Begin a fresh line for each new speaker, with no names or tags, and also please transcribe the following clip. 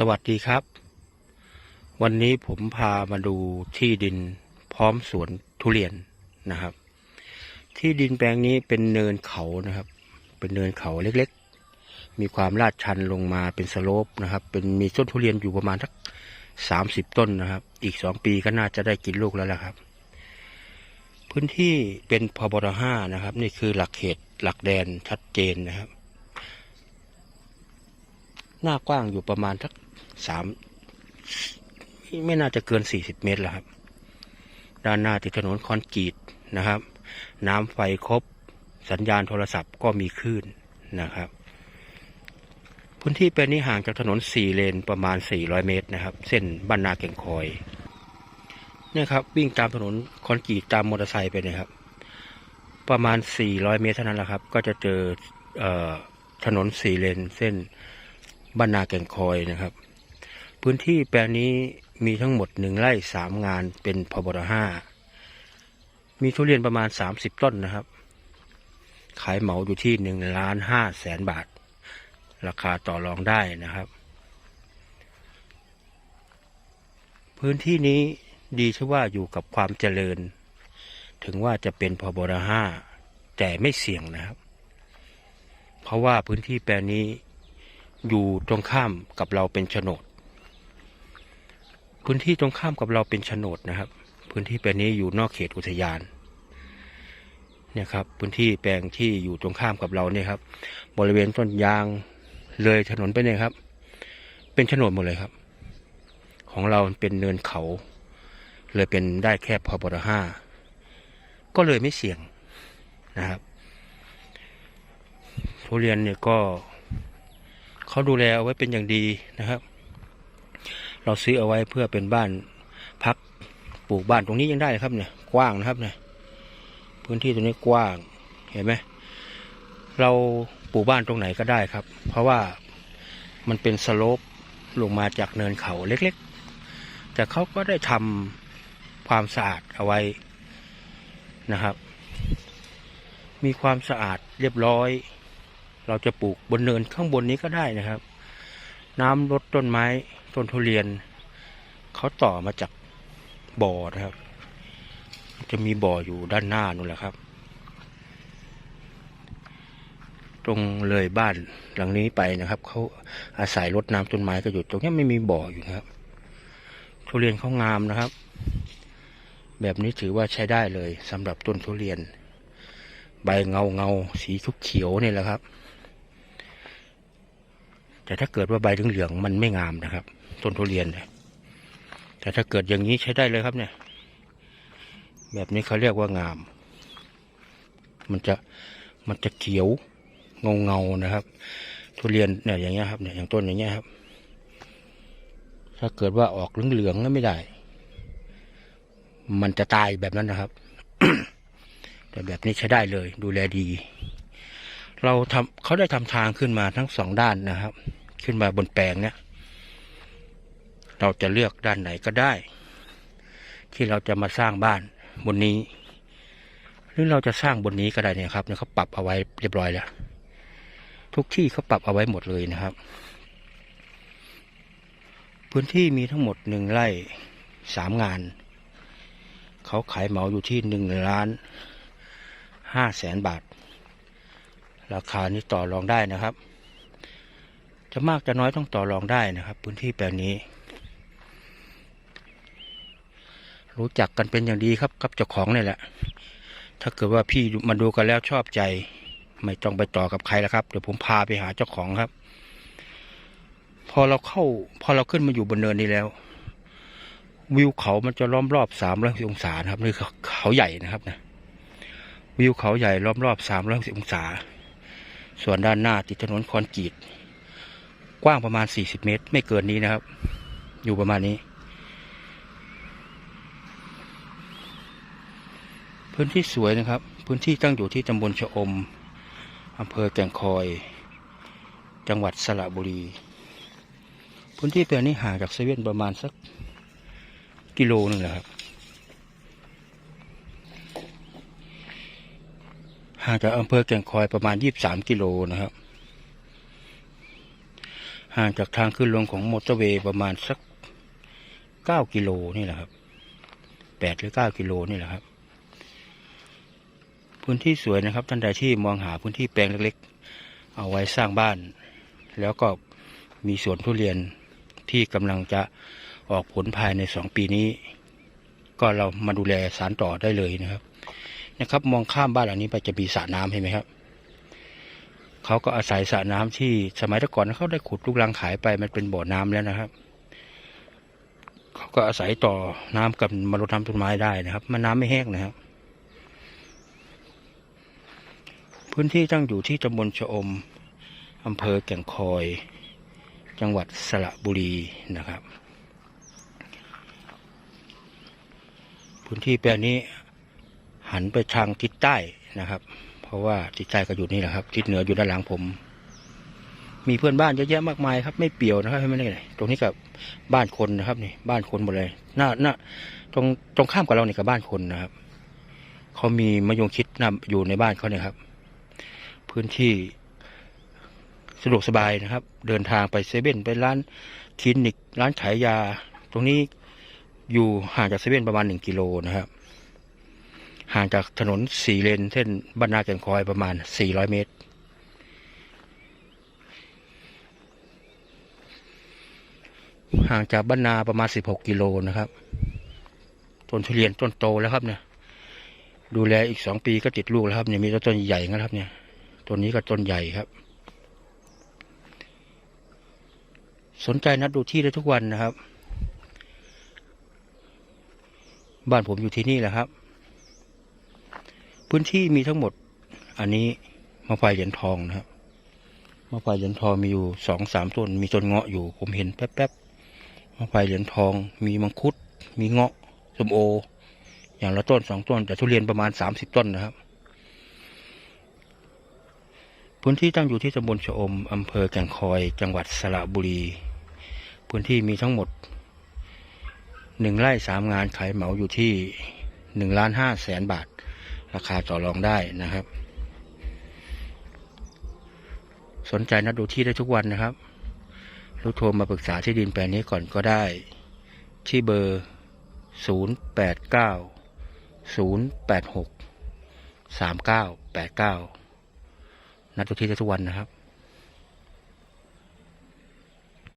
สวัสดีครับ วันนี้ผมพามาดูที่ดินพร้อมสวนทุเรียนนะครับ ที่ดินแปลงนี้เป็นเนินเขานะครับ เป็นเนินเขาเล็กๆ มีความลาดชันลงมาเป็นสโลปนะครับ เป็นมีต้นทุเรียนอยู่ประมาณสักสามสิบต้นนะครับ อีกสองปีก็น่าจะได้กินลูกแล้วล่ะครับ พื้นที่เป็นพบรห้านะครับ นี่คือหลักเขตหลักแดนชัดเจนนะครับหน้ากว้างอยู่ประมาณสัก สามไม่น่าจะเกินสี่สิบเมตรแล้วครับ ด้านหน้าติดถนนคอนกรีตนะครับ น้ำไฟครบ สัญญาณโทรศัพท์ก็มีคลื่นนะครับพื้นที่แปลงนี้ห่างจากถนนสี่เลนประมาณสี่ร้อยเมตรนะครับ เส้นบ้านนาแก่งคอยเนี่ยครับวิ่งตามถนนคอนกรีตตามมอเตอร์ไซค์ไปเนะครับ ประมาณสี่ร้อยเมตรเท่านั้นแหละครับ ก็จะเจอเออถนนสี่เลนเส้นบ้านนาแก่งคอยนะครับ พื้นที่แปลงนี้มีทั้งหมดหนึ่งไร่สามงานเป็นพบรห้ามีทุเรียนประมาณสามสิบต้นนะครับ ขายเหมาอยู่ที่หนึ่งล้านห้าแสนบาท ราคาต่อรองได้นะครับ พื้นที่นี้ดีที่ว่าอยู่กับความเจริญ ถึงว่าจะเป็นพบรห้าแต่ไม่เสี่ยงนะครับ เพราะว่าพื้นที่แปลงนี้อยู่ตรงข้ามกับเราเป็นโฉนด พื้นที่ตรงข้ามกับเราเป็นโฉนดนะครับ พื้นที่แปลงนี้อยู่นอกเขตอุทยานเนี่ยครับพื้นที่แปลงที่อยู่ตรงข้ามกับเราเนี่ยครับ บริเวณต้นยางเลยถนนไปเนี่ยครับ เป็นโฉนดหมดเลยครับ ของเราเป็นเนินเขา เลยเป็นได้แค่พอบรห้าก็เลยไม่เสี่ยงนะครับทุเรียนเนี่ยก็เขาดูแลเอาไว้เป็นอย่างดีนะครับ เราซื้อเอาไว้เพื่อเป็นบ้านพักปลูกบ้านตรงนี้ยังได้ครับเนี่ยกว้างนะครับเนี่ยพื้นที่ตรงนี้กว้างเห็นไหมเราปลูกบ้านตรงไหนก็ได้ครับ เพราะว่ามันเป็นสโลปลงมาจากเนินเขาเล็กๆ แต่เขาก็ได้ทำความสะอาดเอาไว้นะครับ มีความสะอาดเรียบร้อย เราจะปลูกบนเนินข้างบนนี้ก็ได้นะครับ น้ำลดต้นไม้ ต้นทุเรียนเขาต่อมาจากบ่อนะครับ จะมีบ่ออยู่ด้านหน้านู่นแหละครับ ตรงเลยบ้านหลังนี้ไปนะครับเขาอาศัยรดน้ำต้นไม้ก็อยู่ตรงนี้ไม่มีบ่ออยู่นะครับ ทุเรียนเขางามนะครับ แบบนี้ถือว่าใช้ได้เลยสำหรับต้นทุเรียน ใบเงาเงาสีทุกเขียวนี่แหละครับ แต่ถ้าเกิดว่าใบเหลืองๆมันไม่งามนะครับ ต้นทุเรียนเนี่ยแต่ถ้าเกิดอย่างนี้ใช้ได้เลยครับเนี่ย แบบนี้เขาเรียกว่างาม มันจะมันจะเขียวเงาเงาๆนะครับ ทุเรียนเนี่ยอย่างเงี้ยครับเนี่ยอย่างต้นอย่างเงี้ยครับ ถ้าเกิดว่าออกเหลืองๆก็ไม่ได้ มันจะตายแบบนั้นนะครับ แต่แบบนี้ใช้ได้เลย ดูแลดี เราทำเขาได้ทำทางขึ้นมาทั้งสองด้านนะครับ ขึ้นมาบนแปลงเนี้ยเราจะเลือกด้านไหนก็ได้ ที่เราจะมาสร้างบ้านบนนี้ หรือเราจะสร้างบนนี้ก็ได้เนี่ยครับเนี่ยเขาปรับเอาไว้เรียบร้อยแล้วทุกที่เขาปรับเอาไว้หมดเลยนะครับ พื้นที่มีทั้งหมดหนึ่งไร่สามงาน เขาขายเหมาอยู่ที่หนึ่งล้านห้าแสนบาท ราคานี้ต่อรองได้นะครับ จะมากจะน้อยต้องต่อรองได้นะครับ พื้นที่แปลงนี้ รู้จักกันเป็นอย่างดีครับกับเจ้าของนี่แหละ ถ้าเกิดว่าพี่มาดูกันแล้วชอบใจ ไม่ต้องไปต่อกับใครแล้วครับเดี๋ยวผมพาไปหาเจ้าของครับ พอเราเข้า พอเราขึ้นมาอยู่บนเนินนี้แล้ววิวเขามันจะล้อมรอบสามร้อยองศานะครับนี่คือเขาใหญ่นะครับนะ วิวเขาใหญ่ล้อมรอบสามร้อยองศา ส่วนด้านหน้าติดถนนคอนกรีตกว้างประมาณสี่สิบเมตร ไม่เกินนี้นะครับ อยู่ประมาณนี้ พื้นที่สวยนะครับ พื้นที่ตั้งอยู่ที่ตำบลชะอมอำเภอแก่งคอย จังหวัดสระบุรี พื้นที่แปลงนี้ห่างจากเซเว่นประมาณสักกิโลนึงแหละครับ ห่างจากอำเภอแก่งคอยประมาณยี่บสามกิโลนะครับ ห่างจากทางขึ้นลงของมอเตอร์เวย์ประมาณสักเก้ากิโลนี่แหละครับแปดหรือเก้ากิโลนี่แหละครับ พื้นที่สวยนะครับท่านใดที่มองหาพื้นที่แปลงเล็กๆ เอาไว้สร้างบ้าน แล้วก็มีสวนทุเรียนที่กำลังจะออกผลภายในสองปีนี้ ก็เรามาดูแลสารต่อได้เลยนะครับ นะครับ มองข้ามบ้านหลังนี้ไปจะมีสระน้ำเห็นไหมครับเขาก็อาศัยสระน้ำที่สมัยแต่ก่อนเขาได้ขุดลูกรังขายไปมันเป็นบ่อน้ำแล้วนะครับเขาก็อาศัยต่อน้ำกับมารดน้ำต้นไม้ได้นะครับมันน้ำไม่แห้งนะครับ พื้นที่ตั้งอยู่ที่ตำบลชะอมอำเภอแก่งคอย จังหวัดสระบุรีนะครับ พื้นที่แปลงนี้ หันไปทางทิศใต้นะครับ เพราะว่าทิศใต้ก็อยู่นี่แหละครับ ทิศเหนืออยู่ด้านหลังผม มีเพื่อนบ้านเยอะแยะมากมายครับ ไม่เปี่ยวนะครับไม่ได้เลยตรงนี้กับบ้านคนนะครับนี่บ้านคนหมดเลยหน้าหน้าตรงตรงข้ามกับเราเนี่ยกับบ้านคนนะครับเขามีมะยงชิดนะอยู่ในบ้านเขาเนี่ยครับ พื้นที่สะดวกสบายนะครับ เดินทางไปเซเว่นไปร้านคลินิก ร้านขายยา ตรงนี้อยู่ห่างจากเซเว่นประมาณหนึ่งกิโลนะครับ ห่างจากถนนสี่เลนเส้นบ้านนาแก่งคอยประมาณสี่ร้อยเมตร ห่างจากบ้านนาประมาณสิบหกกิโลนะครับ ต้นทุเรียนต้นโตแล้วครับเนี่ย ดูแลอีกสองปีก็ติดลูกแล้วครับเนี่ยมีต้นใหญ่นะครับเนี่ยต้นนี้ก็ต้นใหญ่ครับ สนใจนัดดูที่ได้ทุกวันนะครับ บ้านผมอยู่ที่นี่แหละครับ พื้นที่มีทั้งหมด อันนี้มะไฟเหรียญทองนะครับมะไฟเหรียญทองมีอยู่สองสามต้น มีต้นเงาะอยู่ ผมเห็นแป๊บๆมะไฟเหรียญทอง มีมังคุด มีเงาะส้มโอ อย่างละต้นสองต้น แต่ทุเรียนประมาณสามสิบต้นนะครับ พื้นที่ตั้งอยู่ที่ตำบลชะอมอำเภอแก่งคอย จังหวัดสระบุรี พื้นที่มีทั้งหมดหนึ่งไร่สามงานขายเหมาอยู่ที่หนึ่งล้านห้าแสนบาท ราคาต่อรองได้นะครับ สนใจนัดดูที่ได้ทุกวันนะครับรู้โทรมาปรึกษาที่ดินแปลงนี้ก่อนก็ได้ ที่เบอร์ศูนย์แปดเก้าศูนย์แปดหกสามเก้าแปดเก้านัดดูที่ได้ทุกวันนะครับ